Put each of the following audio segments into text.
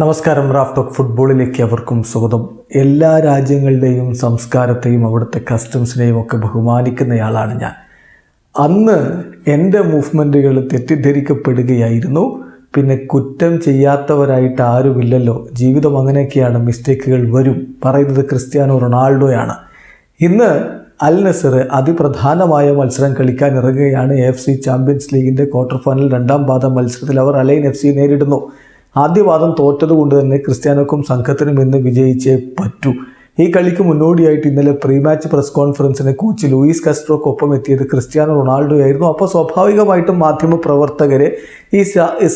നമസ്കാരം Raf talk ഫുട്ബോളിലേക്ക് അവർക്കും സ്വാഗതം. എല്ലാ രാജ്യങ്ങളുടെയും സംസ്കാരത്തെയും അവിടുത്തെ കസ്റ്റംസിനെയും ഒക്കെ ബഹുമാനിക്കുന്നയാളാണ് ഞാൻ. അന്ന് എന്റെ മൂവ്മെന്റുകൾ തെറ്റിദ്ധരിക്കപ്പെടുകയായിരുന്നു. പിന്നെ കുറ്റം ചെയ്യാത്തവരായിട്ട് ആരുമില്ലല്ലോ. ജീവിതം അങ്ങനെയൊക്കെയാണ് മിസ്റ്റേക്കുകൾ വരും. പറയുന്നത് ക്രിസ്ത്യാനോ റൊണാൾഡോയാണ്. ഇന്ന് അൽ നസർ അതിപ്രധാനമായ മത്സരം കളിക്കാൻ ഇറങ്ങുകയാണ്. എഫ് സി ചാമ്പ്യൻസ് ലീഗിന്റെ ക്വാർട്ടർ ഫൈനൽ രണ്ടാം പാദ മത്സരത്തിൽ അവർ അലൈൻ എഫ് സി നേരിടുന്നു. ആദ്യ വാദം തോറ്റതുകൊണ്ട് തന്നെ ക്രിസ്ത്യാനോക്കും സംഘത്തിനും ഇന്ന് വിജയിച്ചേ പറ്റൂ. ഈ കളിക്ക് മുന്നോടിയായിട്ട് ഇന്നലെ പ്രീ മാച്ച് പ്രസ് കോൺഫറൻസിന് കോച്ച് ലൂയിസ് കസ്ട്രോക്കൊപ്പം എത്തിയത് ക്രിസ്ത്യാനോ റൊണാൾഡോ ആയിരുന്നു അപ്പോൾ സ്വാഭാവികമായിട്ടും മാധ്യമ പ്രവർത്തകരെ ഈ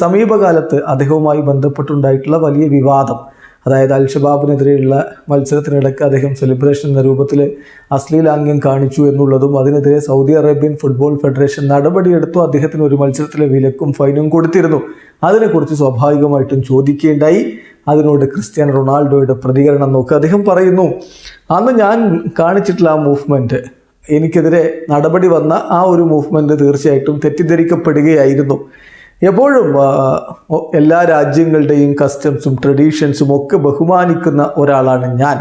സമീപകാലത്ത് അദ്ദേഹവുമായി ബന്ധപ്പെട്ടുണ്ടായിട്ടുള്ള വലിയ വിവാദം. അതായത് അൽ ഷബാബിനെതിരെയുള്ള മത്സരത്തിനിടയ്ക്ക് അദ്ദേഹം സെലിബ്രേഷൻ എന്ന രൂപത്തിൽ അശ്ലീലാംഗ്യം കാണിച്ചു എന്നുള്ളതും അതിനെതിരെ സൗദി അറേബ്യൻ ഫുട്ബോൾ ഫെഡറേഷൻ നടപടിയെടുത്തു അദ്ദേഹത്തിന് ഒരു മത്സരത്തിലെ വിലക്കും ഫൈനും കൊടുത്തിരുന്നു. അതിനെക്കുറിച്ച് സ്വാഭാവികമായിട്ടും ചോദിക്കേണ്ടായി. അതിനോട് ക്രിസ്ത്യാനോ റൊണാൾഡോയുടെ പ്രതികരണം നോക്കുക അദ്ദേഹം പറയുന്നു അന്ന് ഞാൻ കാണിച്ചിട്ടുള്ള ആ മൂവ്മെന്റ് എനിക്കെതിരെ നടപടി വന്ന ആ ഒരു മൂവ്മെന്റ് തീർച്ചയായിട്ടും തെറ്റിദ്ധരിക്കപ്പെടുകയായിരുന്നു. എപ്പോഴും എല്ലാ രാജ്യങ്ങളുടെയും കസ്റ്റംസും ട്രഡീഷൻസും ഒക്കെ ബഹുമാനിക്കുന്ന ഒരാളാണ് ഞാൻ.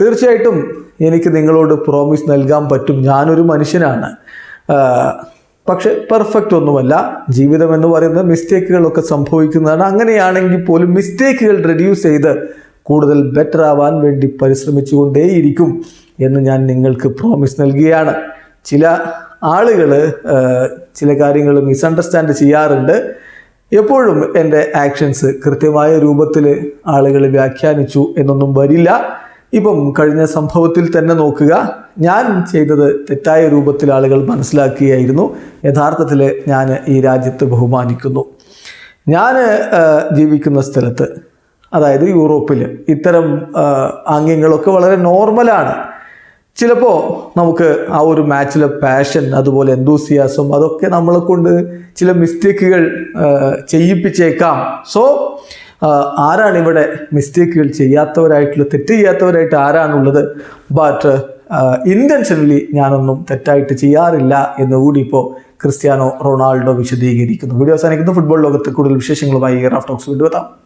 തീർച്ചയായിട്ടും എനിക്ക് നിങ്ങളോട് പ്രോമിസ് നൽകാൻ പറ്റും. ഞാനൊരു മനുഷ്യനാണ്. പക്ഷെ പെർഫെക്റ്റ് ഒന്നുമല്ല. ജീവിതം എന്ന് പറയുന്നത് മിസ്റ്റേക്കുകളൊക്കെ സംഭവിക്കുന്നതാണ്. അങ്ങനെയാണെങ്കിൽ പോലും മിസ്റ്റേക്കുകൾ റെഡ്യൂസ് ചെയ്ത് കൂടുതൽ ബെറ്റർ ആവാൻ വേണ്ടി പരിശ്രമിച്ചുകൊണ്ടേയിരിക്കും എന്ന് ഞാൻ നിങ്ങൾക്ക് പ്രോമിസ് നൽകുകയാണ്. ചില ആളുകൾ ചില കാര്യങ്ങൾ മിസ്അണ്ടർസ്റ്റാൻഡ് ചെയ്യാറുണ്ട്. എപ്പോഴും എന്റെ ആക്ഷൻസ് കൃത്യമായ രൂപത്തിൽ ആളുകൾ വ്യാഖ്യാനിച്ചു എന്നൊന്നും വരില്ല. ഇപ്പം കഴിഞ്ഞ സംഭവത്തിൽ തന്നെ നോക്കുക. ഞാൻ ചെയ്തത് തെറ്റായ രൂപത്തിൽ ആളുകൾ മനസ്സിലാക്കുകയായിരുന്നു യഥാർത്ഥത്തിൽ ഞാൻ ഈ രാജ്യത്ത് ബഹുമാനിക്കുന്നു. ഞാൻ ജീവിക്കുന്ന സ്ഥലത്ത് അതായത് യൂറോപ്പിൽ ഇത്തരം ആംഗ്യങ്ങളൊക്കെ വളരെ നോർമലാണ് ചിലപ്പോൾ നമുക്ക് ആ ഒരു മാച്ചിലെ പാഷൻ അതുപോലെ എന്തൂസിയാസം അതൊക്കെ നമ്മളെ കൊണ്ട് ചില മിസ്റ്റേക്കുകൾ ചെയ്യിപ്പിച്ചേക്കാം. സോ ആരാണ് ഇവിടെ മിസ്റ്റേക്കുകൾ ചെയ്യാത്തവരായിട്ടുള്ള തെറ്റ് ചെയ്യാത്തവരായിട്ട് ആരാണുള്ളത്? ബട്ട് ഇന്റൻഷനലി ഞാനൊന്നും തെറ്റായിട്ട് ചെയ്യാറില്ല എന്ന് കൂടി ഇപ്പോൾ ക്രിസ്ത്യാനോ റൊണാൾഡോ വിശദീകരിക്കുന്നു. വീഡിയോ അവസാനിക്കുന്നു. ഫുട്ബോൾ ലോകത്ത് കൂടുതൽ വിശേഷങ്ങളുമായി ടോക്സ് വീണ്ടും എത്താം.